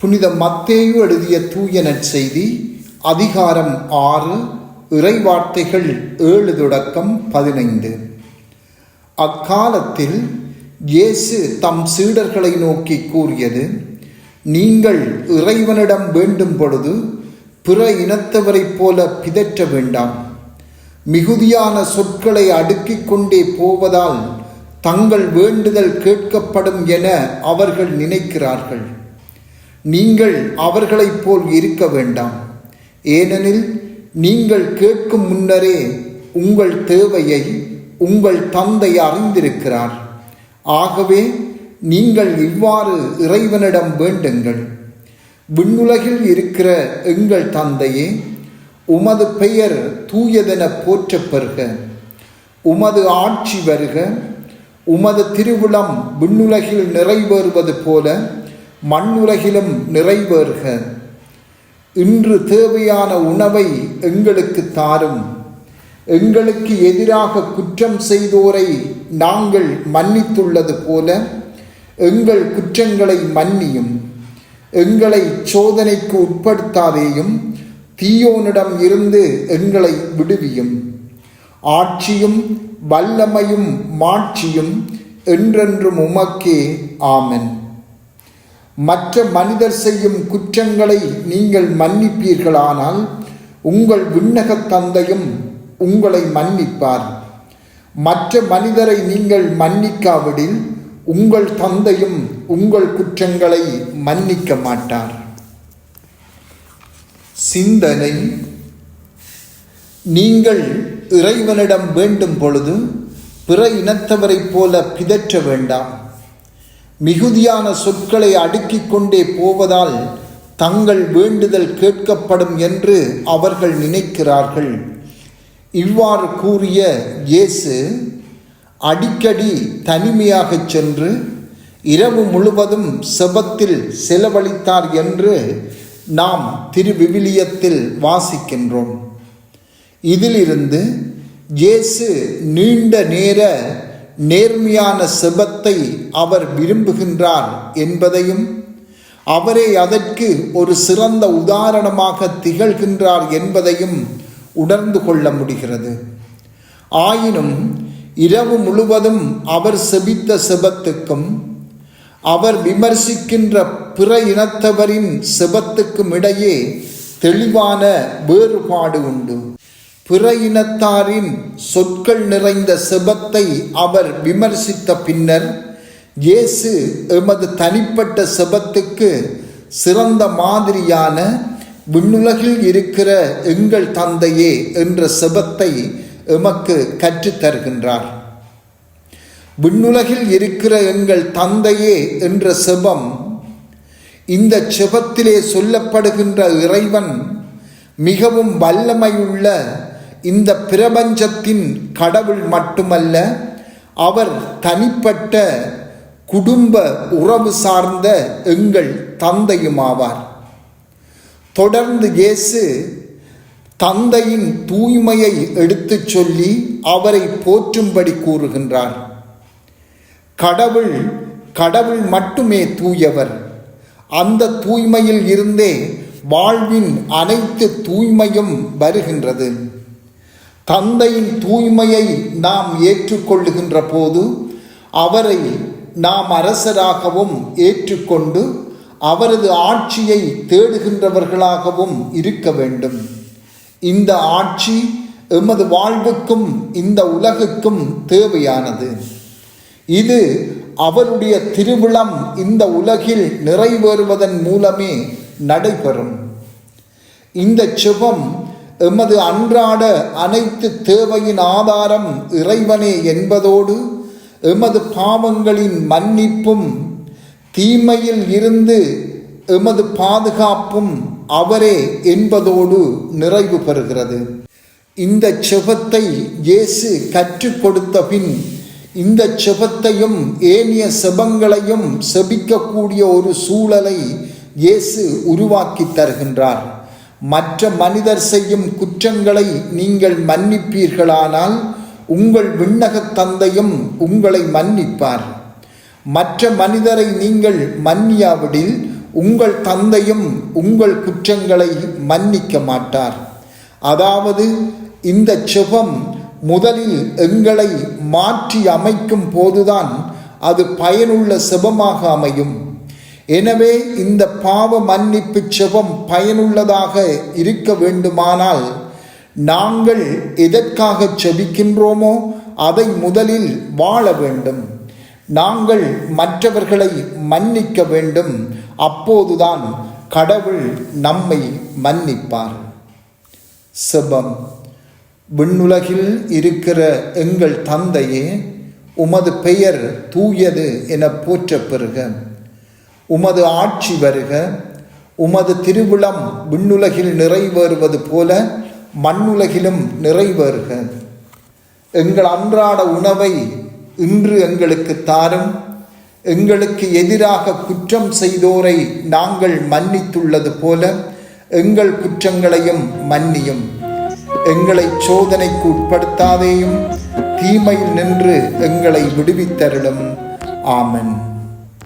புனித மத்தேயு எழுதிய தூய நற்செய்தி அதிகாரம் ஆறு இறைவார்த்தைகள் ஏழு தொடக்கம் பதினைந்து. அக்காலத்தில் இயேசு தம் சீடர்களை நோக்கி கூறியது நீங்கள் இறைவனிடம் வேண்டும் பொழுது பிற இனத்தவரைப் போல பிதற்ற வேண்டாம். மிகுதியான சொற்களை அடுக்கிக் கொண்டே போவதால் தங்கள் வேண்டுதல் கேட்கப்படும் என அவர்கள் நினைக்கிறார்கள். நீங்கள் அவர்களைப் போல் இருக்க வேண்டாம். ஏனெனில் நீங்கள் கேட்கும் முன்னரே உங்கள் தேவையை உங்கள் தந்தை அறிந்திருக்கிறார். ஆகவே நீங்கள் இவ்வாறு இறைவனிடம் வேண்டுங்கள். விண்ணுலகில் இருக்கிற எங்கள் தந்தையே உமது பெயர் தூயதென போற்றப்பெறுக உமது ஆட்சி வருக. உமது திருவிழம் விண்ணுலகில் நிறைவேறுவது போல மண்ணுலகிலும் நிறைவேறுக. இன்று தேவையான உணவை எங்களுக்கு தாரும். எங்களுக்கு எதிராக குற்றம் செய்தோரை நாங்கள் மன்னித்துள்ளது போல எங்கள் குற்றங்களை மன்னியும். எங்களை சோதனைக்கு உட்படுத்தாதேயும் தீயோனிடம் இருந்து எங்களை விடுவியும். ஆட்சியும் வல்லமையும் மாட்சியும் என்றென்றும் உமக்கே ஆமன். மற்ற மனிதர் செய்யும் குற்றங்களை நீங்கள் மன்னிப்பீர்களானால் உங்கள் விண்ணகத் தந்தையும் உங்களை மன்னிப்பார். மற்ற மனிதரை நீங்கள் மன்னிக்காவிடில் உங்கள் தந்தையும் உங்கள் குற்றங்களை மன்னிக்க மாட்டார். சிந்தனை. நீங்கள் இறைவனிடம் வேண்டும் பொழுது பிற இனத்தவரைப் போல பிதற்ற வேண்டாம். மிகுதியான சொற்களை அடுக்கிக் கொண்டே போவதால் தங்கள் வேண்டுதல் கேட்கப்படும் என்று அவர்கள் நினைக்கிறார்கள். இவ்வாறு கூறிய இயேசு அடிக்கடி தனிமையாகச் சென்று இரவு முழுவதும் செபத்தில் செலவழித்தார் என்று நாம் திருவிவிலியத்தில் வாசிக்கின்றோம். இதிலிருந்து இயேசு நீண்ட நேர நேர்மையான செபத்தை அவர் விரும்புகின்றார் என்பதையும் அவரே அதற்கு ஒரு சிறந்த உதாரணமாக திகழ்கின்றார் என்பதையும் உணர்ந்து கொள்ள முடிகிறது. ஆயினும் இரவு முழுவதும் அவர் செபித்த செபத்துக்கும் அவர் விமர்சிக்கின்ற பிற இனத்தவரின் செபத்துக்கும் இடையே தெளிவான வேறுபாடு உண்டு. பிற இனத்தாரின் சொற்கள் நிறைந்த செபத்தை அவர் விமர்சித்த பின்னர் இயேசு எமது தனிப்பட்ட செபத்துக்கு சிறந்த மாதிரியான விண்ணுலகில் இருக்கிற எங்கள் தந்தையே என்ற செபத்தை எமக்கு கற்றுத்தருகின்றார் விண்ணுலகில் இருக்கிற எங்கள் தந்தையே என்ற செபம் இந்த செபத்திலே சொல்லப்படுகின்ற இறைவன் மிகவும் வல்லமையுள்ள இந்த பிரபஞ்சத்தின் கடவுள் மட்டுமல்ல அவர் தனிப்பட்ட குடும்ப உறவு சார்ந்த எங்கள் தந்தையுமாவார். தொடர்ந்து இயேசு தந்தையின் தூய்மையை எடுத்துச் சொல்லி அவரை போற்றும்படி கூறுகின்றார். கடவுள் கடவுள் மட்டுமே தூயவர். அந்த தூய்மையில் இருந்தே வாழ்வின் அனைத்து தூய்மையும் வருகின்றது. தந்தையின் தூய்மையை நாம் ஏற்றுக்கொள்ளுகின்ற போது அவரை நாம் அரசராகவும் ஏற்றுக்கொண்டு அவரது ஆட்சியை தேடுகின்றவர்களாகவும் இருக்க வேண்டும். இந்த ஆட்சி எமது வாழ்வுக்கும் இந்த உலகுக்கும் தேவையானது. இது அவருடைய திருவிழம் இந்த உலகில் நிறைவேறுவதன் மூலமே நடைபெறும். இந்த சுபம் எமது அன்றாட அனைத்து தேவையின் ஆதாரம் இறைவனே என்பதோடு எமது பாவங்களின் மன்னிப்பும் தீமையில் இருந்து எமது பாதுகாப்பும் அவரே என்பதோடு நிறைவு பெறுகிறது. இந்த செபத்தை இயேசு கற்றுக் கொடுத்த பின் இந்த செபத்தையும் ஏனிய செபங்களையும் செபிக்கக்கூடிய ஒரு சூழலை இயேசு உருவாக்கி தருகின்றார். மற்ற மனிதர் செய்யும் குற்றங்களை நீங்கள் மன்னிப்பீர்களானால் உங்கள் விண்ணகத் தந்தையும் உங்களை மன்னிப்பார். மற்ற மனிதரை நீங்கள் மன்னியாவிடில் உங்கள் தந்தையும் உங்கள் குற்றங்களை மன்னிக்க மாட்டார். அதாவது இந்த செபம் முதலில் எங்களை மாற்றி அமைக்கும் போதுதான் அது பயனுள்ள செபமாக அமையும். எனவே இந்த பாவ மன்னிப்பு செபம் பயனுள்ளதாக இருக்க வேண்டுமானால் நாங்கள் எதற்காக செபிக்கின்றோமோ அதை முதலில் வாழ வேண்டும். நாங்கள் மற்றவர்களை மன்னிக்க வேண்டும். அப்போதுதான் கடவுள் நம்மை மன்னிப்பார். செபம். விண்ணுலகில் இருக்கிற எங்கள் தந்தையே உமது பெயர் தூயது என போற்றப் உமது ஆட்சி வருக. உமது திருவிழம் விண்ணுலகில் நிறைவேறுவது போல மண்ணுலகிலும் நிறைவேறுக. எங்கள் அன்றாட உணவை இன்று எங்களுக்கு தாரும். எங்களுக்கு எதிராக குற்றம் செய்தோரை நாங்கள் மன்னித்துள்ளது போல எங்கள் குற்றங்களையும் மன்னியும். எங்களை சோதனைக்கு உட்படுத்தாதேயும் தீமையில் நின்று எங்களை விடுவித்தருளும். ஆமன்.